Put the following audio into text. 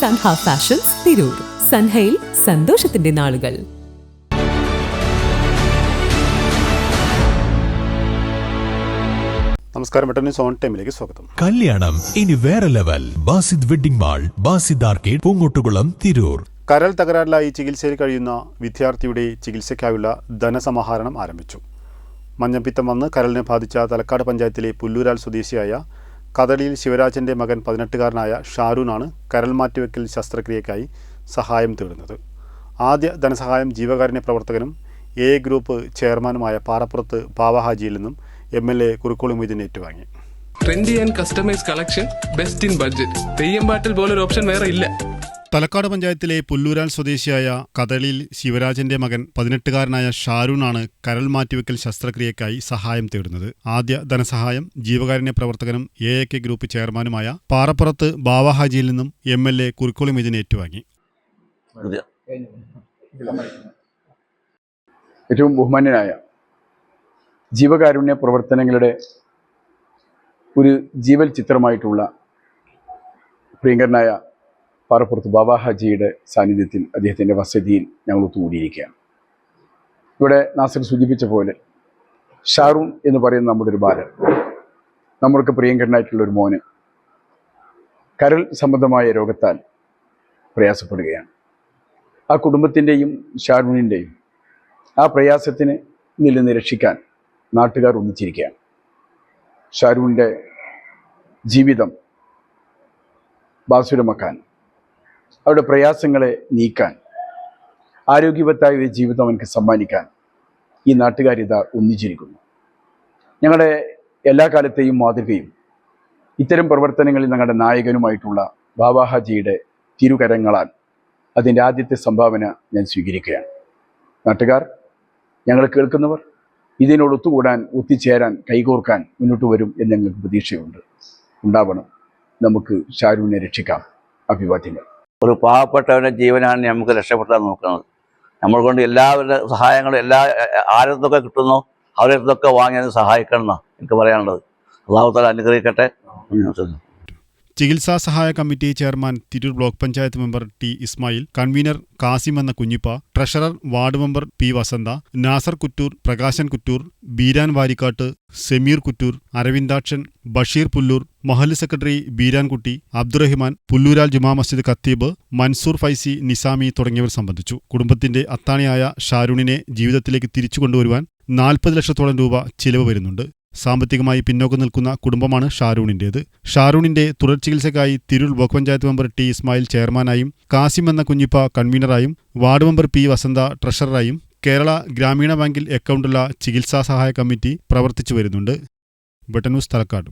Sanha fashions Tirur. സൻഹയിൽ സന്തോഷത്തിന്റെ നാളുകൾ. നമസ്കാരം സോൺ ടൈമിലേക്ക് സ്വാഗതം. കല്യാണം ഇനി വേറെ level. Basid wedding mall Basid arcade Poongottukulam Tirur. കരൾ തകരാറിലായി ചികിത്സയിൽ കഴിയുന്ന വിദ്യാർത്ഥിയുടെ ചികിത്സയ്ക്കായുള്ള ധനസമാഹരണം ആരംഭിച്ചു. മഞ്ഞപ്പിത്തം വന്ന് കരളിനെ ബാധിച്ച തലക്കാട് പഞ്ചായത്തിലെ പുല്ലൂരാൽ സ്വദേശിയായ കദളിയിൽ ശിവരാജന്റെ മകൻ പതിനെട്ടുകാരനായ ഷാരൂനാണ് കരൾ മാറ്റിവെക്കൽ ശസ്ത്രക്രിയക്കായി സഹായം തേടുന്നത്. ആദ്യ ധനസഹായം ജീവകാരുണ്യ പ്രവർത്തകനും എ ഗ്രൂപ്പ് ചെയർമാനുമായ പാറപ്പുറത്ത് ബാബഹാജിയിൽ നിന്നും M L A Kurukkoli Moideen ഏറ്റുവാങ്ങി. Trendy and customise collection best in budget. Theyyam പാട്ടിൽ പോലൊരു ഓപ്ഷൻ വേറെ ഇല്ല. തലക്കാട് പഞ്ചായത്തിലെ പുല്ലൂരാൽ സ്വദേശിയായ കഥളിൽ ശിവരാജന്റെ മകൻ പതിനെട്ടുകാരനായ ഷാരൂണാണ് കരൾ മാറ്റിവെക്കൽ ശസ്ത്രക്രിയക്കായി സഹായം തേടുന്നത്. ആദ്യ ധനസഹായം ജീവകാരുണ്യ പ്രവർത്തകനും എ എ കെ ഗ്രൂപ്പ് ചെയർമാനുമായ പാറപ്പുറത്ത് ബാവാഹാജിയിൽ നിന്നും M L A Kurikkoli Moideen ഏറ്റുവാങ്ങി. ഏറ്റവും ബഹുമാന്യനായ ജീവകാരുണ്യ പ്രവർത്തനങ്ങളുടെ ഒരു ജീവൽ ചിത്രമായിട്ടുള്ള പ്രിയങ്കരനായ പാറപ്പുറത്ത് ബാബാ ഹാജിയുടെ സാന്നിധ്യത്തിൽ അദ്ദേഹത്തിന്റെ വസതിയിൽ ഞങ്ങൾ ഒത്തുകൂടിയിരിക്കുകയാണ്. ഇവിടെ നാസർ സൂചിപ്പിച്ച പോലെ ഷാറൂൺ എന്ന് പറയുന്ന നമ്മുടെ ഒരു ബാലൻ നമ്മൾക്ക് പ്രിയങ്കരനായിട്ടുള്ള ഒരു മോന് കരൾ സംബന്ധമായ രോഗത്താൽ പ്രയാസപ്പെടുകയാണ്. ആ കുടുംബത്തിന്റെയും ഷാറൂണിന്റെയും ആ പ്രയാസത്തിന് നിലനിന്ന് നിന്ന് രക്ഷിക്കാൻ നാട്ടുകാർ ഒന്നിച്ചിരിക്കുകയാണ്. ഷാരൂണിന്റെ ജീവിതം ബാസുരമാക്കാൻ അവരുടെ പ്രയാസങ്ങളെ നീക്കാൻ ആരോഗ്യവത്തായ ഒരു ജീവിതം അവനക്ക് സമ്മാനിക്കാൻ ഈ നാട്ടുകാരിത ഒന്നിച്ചിരിക്കുന്നു. ഞങ്ങളുടെ എല്ലാ കാലത്തെയും മാതൃകയും ഇത്തരം പ്രവർത്തനങ്ങളിൽ ഞങ്ങളുടെ നായകനുമായിട്ടുള്ള ബാബാഹാജിയുടെ തിരുകരങ്ങളാൽ അതിന്റെ ആദ്യത്തെ സംഭാവന ഞാൻ സ്വീകരിക്കുകയാണ്. നാട്ടുകാർ ഞങ്ങൾ കേൾക്കുന്നവർ ഇതിനോട് ഒത്തുകൂടാൻ ഒത്തുചേരാൻ കൈകോർക്കാൻ മുന്നോട്ട് വരും എന്ന് ഞങ്ങൾക്ക് പ്രതീക്ഷയുണ്ട്. ഉണ്ടാവണം. നമുക്ക് ഷാരുവിനെ രക്ഷിക്കാം. അഭിവാദ്യങ്ങൾ. ഒരു പാവപ്പെട്ടവന്റെ ജീവനാണ് നമുക്ക് രക്ഷപ്പെടുത്താൻ നോക്കുന്നത്. നമ്മൾ കൊണ്ട് എല്ലാവരുടെ സഹായങ്ങളും എല്ലാ ആരത്തൊക്കെ കിട്ടുന്നു അവരെ അടുത്തൊക്കെ സഹായിക്കണം എന്നാണ് എനിക്ക് പറയാനുള്ളത്. അള്ളാഹുത്താല അനുഗ്രഹിക്കട്ടെ. ചികിത്സാ സഹായ committee chairman Tirur block panchayat member T Ismail convener Kasim എന്ന Kunhippa treasurer ward member P Vasantha Nasar Kuttur Prakashan Kuttur Beeran Varikkattu Sameer Kuttur Aravindakshan Basheer Pullur മഹല്ല് സെക്രട്ടറി ബീരാൻകുട്ടി അബ്ദുറഹിമാൻ പുല്ലൂരാൽ ജുമാ മസ്ജിദ് ഖത്തീബ് മൻസൂർ ഫൈസി നിസാമി തുടങ്ങിയവർ സംബന്ധിച്ചു. കുടുംബത്തിന്റെ അത്താണിയായ ഷാരൂണിനെ ജീവിതത്തിലേക്ക് തിരിച്ചു കൊണ്ടുവരുവാൻ നാൽപ്പത് ലക്ഷത്തോളം രൂപ ചിലവ് വരുന്നുണ്ട്. സാമ്പത്തികമായി പിന്നോക്കം നിൽക്കുന്ന കുടുംബമാണ് ഷാരൂണിന്റേത് ഷാരൂണിന്റെ തുടർ ചികിത്സയ്ക്കായി Tirur block panchayat member T Ismail ചെയർമാനായും Kasim എന്ന കുഞ്ഞിപ്പ കൺവീനറായും വാർഡ് മെമ്പർ പി വസന്ത ട്രഷററായും കേരള ഗ്രാമീണ ബാങ്കിൽ അക്കൗണ്ടുള്ള ചികിത്സാ സഹായ കമ്മിറ്റി പ്രവർത്തിച്ചു വരുന്നുണ്ട്. ബ്രിട്ടനൂസ് തലക്കാട്.